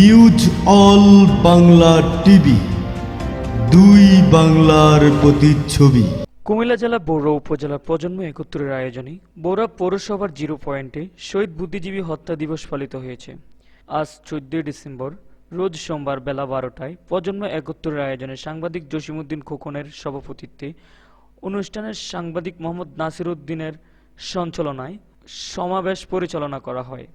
News all Bangla TV দুই বাংলার প্রতিচ্ছবি। কুমিল্লা জেলা বৌরা উপজেলার প্রজন্ম একত্রের আয়োজনে বৌরা পৌরসভার জিরো পয়েন্টে শহীদ বুদ্ধিজীবী হত্যা দিবস পালিত হয়েছে। আজ চোদ্দই ডিসেম্বর, রোজ সোমবার বেলা বারোটায় প্রজন্ম একত্রের আয়োজনে সাংবাদিক জসিমউদ্দিন খোকনের সভাপতিত্বে অনুষ্ঠানের সাংবাদিক মোহাম্মদ নাসির উদ্দিনের সঞ্চালনায় সমাবেশ পরিচালনা করা হয়।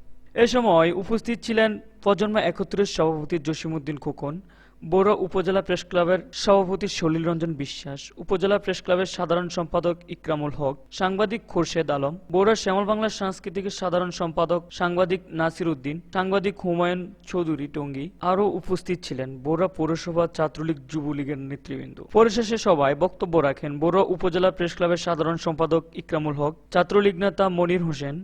এ সময় উপস্থিত ছিলেন প্রজন্ম একত্রের সভাপতি জসিমউদ্দিন খোকন, বড় উপজেলা প্রেস ক্লাবের সভাপতি সলিল রঞ্জন বিশ্বাস, উপজেলা প্রেস ক্লাবের সাধারণ সম্পাদক ইকরামুল হক, সাংবাদিক খোরশেদ আলম, বড় শ্যামল বাংলা সাংস্কৃতিকের সাধারণ সম্পাদক সাংবাদিক নাসির উদ্দিন, সাংবাদিক হুমায়ুন চৌধুরী টঙ্গী আরও উপস্থিত ছিলেন বোরা পৌরসভা ছাত্রলীগ যুবলীগের নেতৃবৃন্দ। পরিশেষে সভায় বক্তব্য রাখেন বড় উপজেলা প্রেস ক্লাবের সাধারণ সম্পাদক ইকরামুল হক, ছাত্রলীগ নেতা মনির হোসেন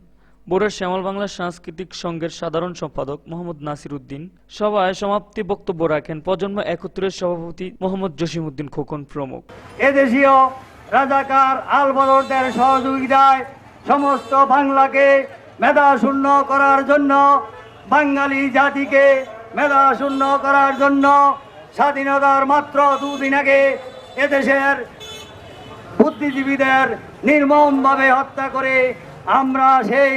বড় শ্যামল বাংলা সাংস্কৃতিক সংঘের সাধারণ সম্পাদক মোহাম্মদ নাসির উদ্দিন। সভায় সমাপ্তি বক্তব্য রাখেন প্রজন্ম একত্রের সভাপতি মোহাম্মদ জসিমউদ্দিন খোকন প্রমুখ। এদেশীয় রাজাকার আলবদরদের সহযোগিতায় সমস্ত বাংলাকে মেধা শূন্য করার জন্য, বাঙালি জাতিকে মেধা শূন্য করার জন্য স্বাধীনতার মাত্র দুদিন আগে এদেশের বুদ্ধিজীবীদের নির্মমভাবে হত্যা করে আমরা সেই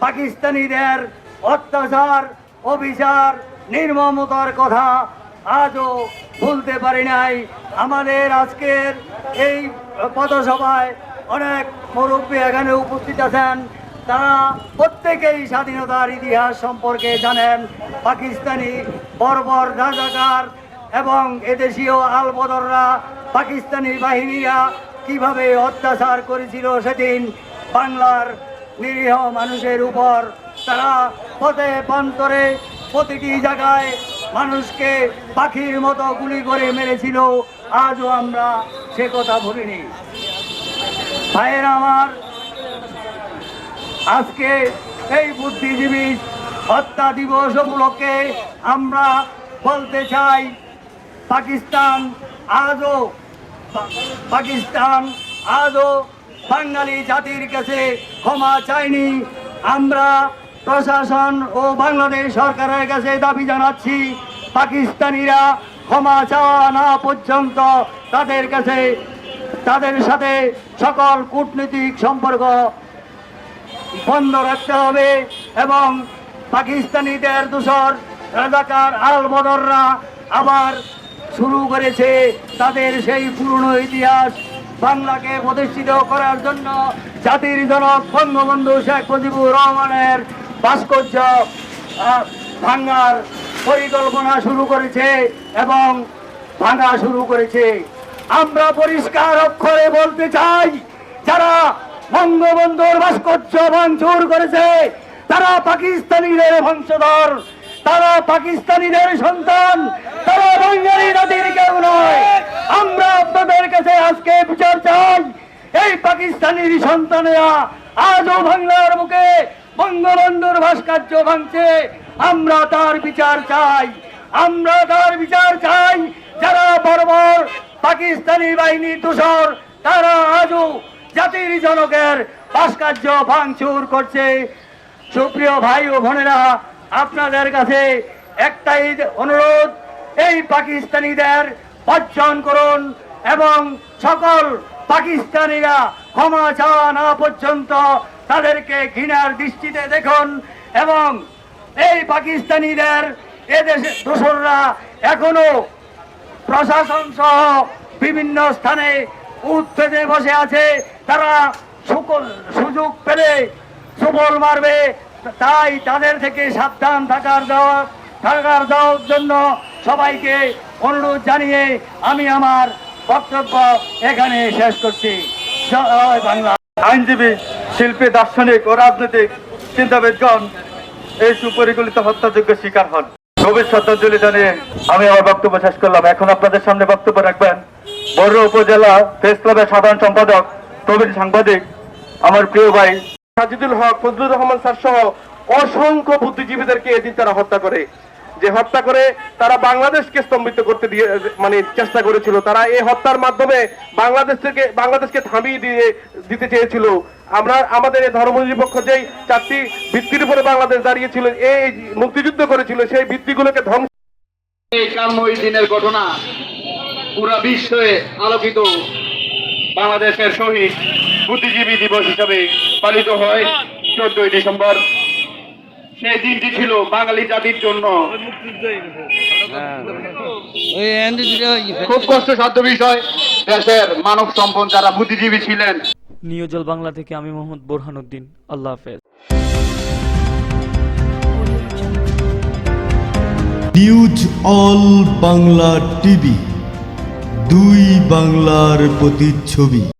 পাকিস্তানিদের অত্যাচার, অবিচার, নির্মমতার কথা আজও ভুলতে পারি নাই। আমাদের আজকের এই পথসভায় অনেক মুরব্বী এখানে উপস্থিত আছেন। তারা প্রত্যেকেই স্বাধীনতার ইতিহাস সম্পর্কে জানেন। পাকিস্তানি বর্বর রাজাকার এবং এদেশীয় আলবদররা পাকিস্তানি বাহিনীরা কীভাবে অত্যাচার করেছিল সেদিন বাংলার নিরীহ মানুষের উপর তারা পথে প্রান্তরে প্রতিটি জায়গায় মানুষকে পাখির মতো গুলি করে মেরেছিল, আজও আমরা সে কথা ভুলিনি। ভাইয়ের আমার, আজকে এই বুদ্ধিজীবী হত্যা দিবস উপলক্ষে আমরা বলতে চাই, পাকিস্তান আজও পাকিস্তান আজও বাঙালি জাতির কাছে ক্ষমা চাইনি। আমরা প্রশাসন ও বাংলাদেশ সরকারের কাছে দাবি জানাচ্ছি, পাকিস্তানিরা ক্ষমা চাওয়া না পর্যন্ত তাদের কাছে, তাদের সাথে সকল কূটনৈতিক সম্পর্ক বন্ধ রাখতে হবে এবং পাকিস্তানিদের দূষর রাজাকার আল বদররা আবার শুরু করেছে তাদের সেই পুরনো ইতিহাস বাংলাকে প্রতিষ্ঠিত করার জন্য জাতির জনক বঙ্গবন্ধু শেখ মুজিবুর রহমানের ভাস্কর্য ভাঙ্গার পরিকল্পনা শুরু করেছে এবং ভাঙা শুরু করেছে। আমরা পরিষ্কার অক্ষরে বলতে চাই, যারা বঙ্গবন্ধুর ভাস্কর্য ভাঙচুর করেছে, তারা পাকিস্তানিদের বংশধর, তারা পাকিস্তানিদের সন্তান, তারা বাঙালি জাতির কেউ নয় আমরা আপনাদের কাছে আজকে বিচার চাই এই পাকিস্তানির সন্তানেরা, আজও বাংলার বুকে বঙ্গবন্ধুর ভাস্কর্য ভাঙছে। আমরা তার বিচার চাই, আমরা তার বিচার চাই। যারা বর্বর পাকিস্তানি বাহিনী দূষর, তারা আজও জাতির জনকের ভাস্কর্য ভাঙচুর করছে। সুপ্রিয় ভাই ও বোনেরা, আপনাদের কাছে একটাই অনুরোধ, এই পাকিস্তানিদের বর্জন করুন এবং সকল পাকিস্তানিরা ক্ষমা চাওয়া না পর্যন্ত তাদেরকে ঘৃণার দৃষ্টিতে দেখুন এবং এই পাকিস্তানিদের এদেশের দোসররা এখনও প্রশাসন সহ বিভিন্ন স্থানে উত্তেজে বসে আছে। তারা সুযোগ পেলে সুবল মারবে। তাই তাদের থেকে সাবধান থাকার দেওয়া থাকার দেওয়ার জন্য সবাইকে অনুরোধ জানিয়ে আমি আমার বক্তব্য এখানে শেষ করছি। আইনজীবী, শিল্পী, দার্শনিক ও রাজনৈতিক চিন্তাবিদগণ এই সুপরিকল্পিত হত্যাযোগ্য শিকার হন। গভীর শ্রদ্ধাঞ্জলি জানিয়ে আমি আমার বক্তব্য শেষ করলাম। এখন আপনাদের সামনে বক্তব্য রাখবেন বড় উপজেলা প্রেস ক্লাবের সাধারণ সম্পাদক, প্রবীণ সাংবাদিক, আমার প্রিয় ভাই সাজিদুল হক, ফজলুর রহমান স্যার সহ অসংখ্য বুদ্ধিজীবীদেরকে এদিন তারা হত্যা করে। যে হত্যা করে তারা বাংলাদেশকে স্তম্ভিত করতে দিয়ে মানে চেষ্টা করেছিল, তারা এই হত্যার মাধ্যমে বাংলাদেশ থেকে বাংলাদেশকে থামিয়ে দিয়ে, দিতে চেয়েছিল। আমরা, আমাদের এই ধর্মনিরপেক্ষ যেই চারটি ভিত্তির উপরে বাংলাদেশ দাঁড়িয়েছিল, এই মুক্তিযুদ্ধ করেছিল, সেই ভিত্তিগুলোকে ধ্বংস এই দিনের ঘটনা পুরা বিশ্বে আলোকিত। বাংলাদেশের শহীদ বুদ্ধিজীবী দিবস হিসাবে পালিত হয় চোদ্দই ডিসেম্বর। সেই দিনটি ছিল বাঙালি জাতির জন্য। খুব কষ্টসাধ্য বিষয়। দেশের মানব সম্পদ যারা বুদ্ধিজীবী ছিলেন। নিউজল বাংলা থেকে আমি মোহাম্মদ বোরহানুদ্দিন। আল্লাহ হাফেজ। নিউজ অল বাংলা টিভি দুই বাংলার প্রতিচ্ছবি।